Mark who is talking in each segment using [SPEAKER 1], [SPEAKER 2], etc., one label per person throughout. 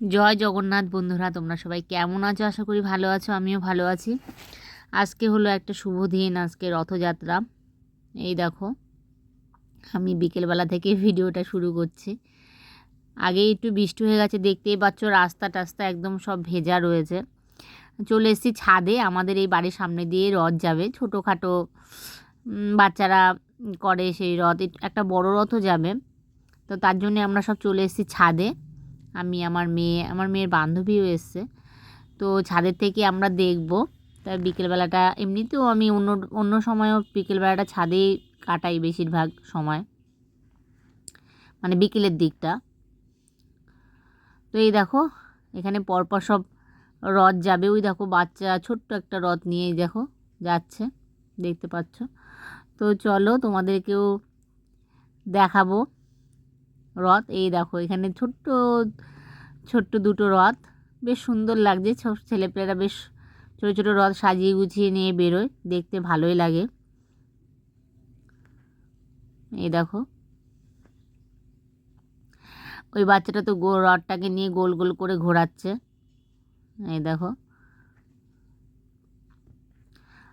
[SPEAKER 1] জয় জগন্নাথ বন্ধুরা, তোমরা সবাই কেমন আছো? আশা করি ভালো আছো, আমিও ভালো আছি। আজকে হলো একটা শুভ দিন, আজকে রথযাত্রা। এই দেখো, আমি বিকেলবেলা থেকে ভিডিওটা শুরু করছি। আগে একটু বৃষ্টি হয়ে গেছে, দেখতেই পাচ্ছ রাস্তা টাস্তা একদম সব ভেজা রয়েছে। চলে এসেছি ছাদে, আমাদের এই বাড়ির সামনে দিয়ে রথ যাবে। ছোটোখাটো বাচ্চারা করে সেই রথ। একটা বড় রথও যাবে। তো তার জন্য আমরা সব চলে এসেছি ছাদে। আমি আমার মেয়ে, আমার মেয়ের বান্ধবীও এসছে। তো ছাদের থেকে আমরা দেখব। তাই বিকেলবেলাটা এমনিতেও আমি অন্য অন্য সময়ও বিকেলবেলাটা ছাদেই কাটাই বেশিরভাগ সময়। মানে বিকেলের দিকটা। তো এই দেখো, এখানে পরপর সব রথ যাবে। ওই দেখো বাচ্চা, ছোট্ট একটা রথ নিয়ে এই দেখো যাচ্ছে। দেখতে পাচ্ছ? তো চলো তোমাদেরকেও দেখাবো। রথ, এই দেখো এখানে ছোট্ট ছোট্ট দুটো রথ। বেশ সুন্দর লাগছে, সব ছেলেপেলেরা বেশ ছোটো ছোটো রথ সাজিয়ে গুছিয়ে নিয়ে বেরোয়, দেখতে ভালোই লাগে। এই দেখো। ওই বাচ্চাটা তো গো, রথটাকে নিয়ে গোল গোল করে ঘোরাচ্ছে। এই দেখো।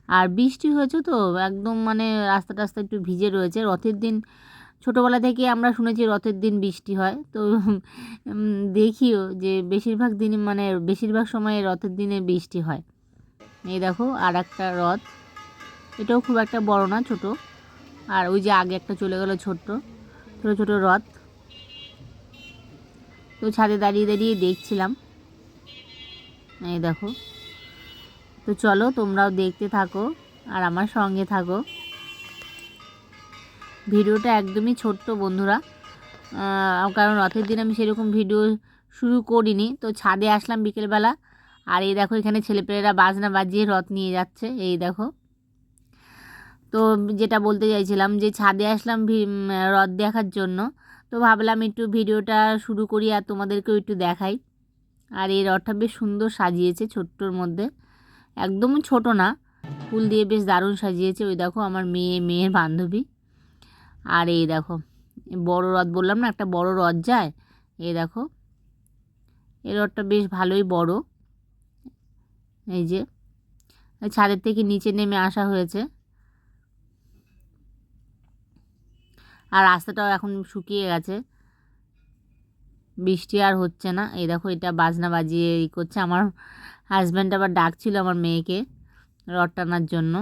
[SPEAKER 1] আর বৃষ্টি হয়েছে তো, একদম মানে রাস্তা টাস্তা একটু ভিজে রয়েছে। রথের দিন ছোটোবেলা থেকে আমরা শুনেছি রথের দিন বৃষ্টি হয়। তো দেখিও যে বেশিরভাগ দিন মানে বেশিরভাগ সময় রথের দিনে বৃষ্টি হয়। এই দেখো আর একটা রথ। এটাও খুব একটা বড় না, ছোট। আর ওই যে আগে একটা চলে গেল ছোট্ট, ছোটো ছোটো রথ। তো ছাদে দাঁড়িয়ে দাঁড়িয়ে দেখছিলাম। এই দেখো। তো চলো তোমরাও দেখতে থাকো আর আমার সঙ্গে থাকো। ভিডিওটা একদমই ছোট্ট বন্ধুরা। কারণ রথের দিন আমি সেরকম ভিডিও শুরু করিনি। তো ছাদে আসলাম বিকেলবেলা। আর এই দেখো, এখানে ছেলেপেলেরা বাজনা বাজিয়ে রথ নিয়ে যাচ্ছে। এই দেখো। তো যেটা বলতে চাইছিলাম যে, ছাদে আসলাম রথ দেখার জন্য। তো ভাবলাম একটু ভিডিওটা শুরু করি আর তোমাদেরকেও একটু দেখাই। আর এই রথটা বেশ সুন্দর সাজিয়েছে ছোট্টর মধ্যে। একদমই ছোট না, ফুল দিয়ে বেশ দারুণ সাজিয়েছে। ওই দেখো, আমার মেয়ে, মেয়ের বান্ধবী। আর এই দেখো, বড় রথ বললাম না, একটা বড় রথ যায়। এই দেখো, এই রথটা বেশ ভালোই বড়। এই যে, ছাদের থেকে নিচে নেমে আসা হয়েছে। আর রাস্তাটাও এখন শুকিয়ে গেছে। বৃষ্টি আর হচ্ছে না। এই দেখো, এটা বাজনা বাজিয়ে ই করছে। আমার হাজব্যান্ড আবার ডাকছিল আমার মেয়েকে রথ টানার জন্য।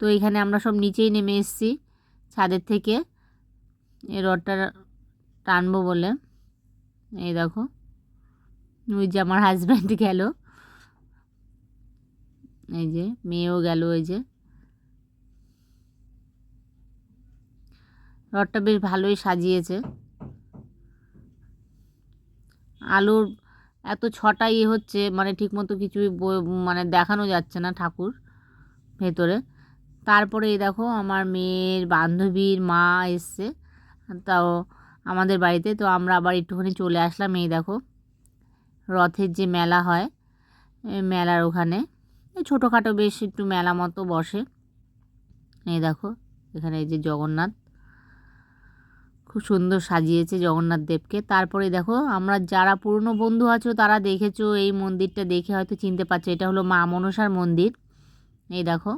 [SPEAKER 1] তো এখানে আমরা সব নিচেই নেমে এসেছি, ছাদের থেকে। এই রডটা টানবো বলে। এই দেখো, ওই যে আমার হাজব্যান্ড গেল। এই যে, মেয়েও গেল ওই যে। রডটা বেশ ভালোই সাজিয়েছে। আলোর এত ছটা ইয়ে হচ্ছে মানে ঠিকমতো কিছুই মানে দেখানো যাচ্ছে না ঠাকুর ভেতরে। তারপরে দেখো আমার মেয়ের বান্ধবীর মা এসছে। তাও আমাদের বাড়িতে, তো আমরা আবার একটুখানি চলে আসলাম এই দেখো, রথের যে মেলা হয় মেলার ওখানে। এই ছোটোখাটো বেশ একটু মেলা মতো বসে। এই দেখো, এখানে এই যে জগন্নাথ, খুব সুন্দর সাজিয়েছে জগন্নাথ দেবকে। তারপরে দেখো, আমরা যারা পুরনো বন্ধু আছো, তারা দেখেছ, এই মন্দিরটা দেখে হয়তো চিনতে পারছ, এটা হলো মা মনসার মন্দির। এই দেখো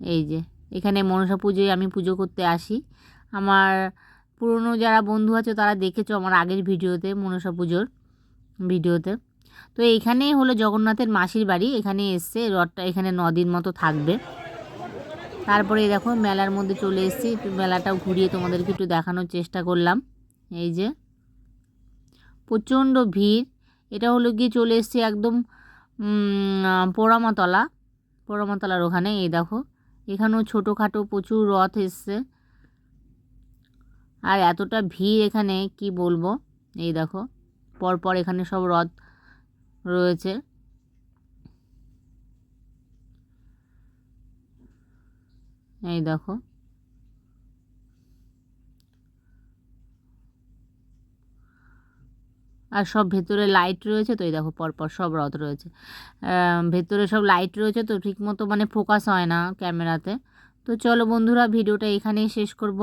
[SPEAKER 1] এই যে, এখানে মনসা পুজোয় আমি পুজো করতে আসি। আমার পুরনো যারা বন্ধু আছে, তারা দেখেছ আমার আগের ভিডিওতে, মনসা পুজোর ভিডিওতে। তো এইখানেই হলো জগন্নাথের মাসির বাড়ি, এখানে এসছে, রথটা এখানে নদীর মতো থাকবে। তারপরে দেখো, মেলার মধ্যে চলে এসেছি মেলাটাও ঘুরিয়ে তোমাদেরকে একটু দেখানোর চেষ্টা করলাম। এই যে, প্রচণ্ড ভিড়। এটা হলো গিয়ে চলে এসেছি একদম পোড়ামাতলা, পোড়ামাতলার ওখানে, এই দেখো। এখানেও ছোটোখাটো প্রচুর রথ এসছে। আর এতটা ভিড় এখানে, কি বলব? এই দেখো, পরপর এখানে সব রথ রয়েছে। এই দেখো। আর সব ভেতরে লাইট রয়েছে, তো এই দেখো পরপর সব রথ রয়েছে। ভেতরে সব লাইট রয়েছে, তো ঠিকমতো মানে ফোকাস হয় না ক্যামেরাতে তো। চলো বন্ধুরা ভিডিওটা এখানেই শেষ করব।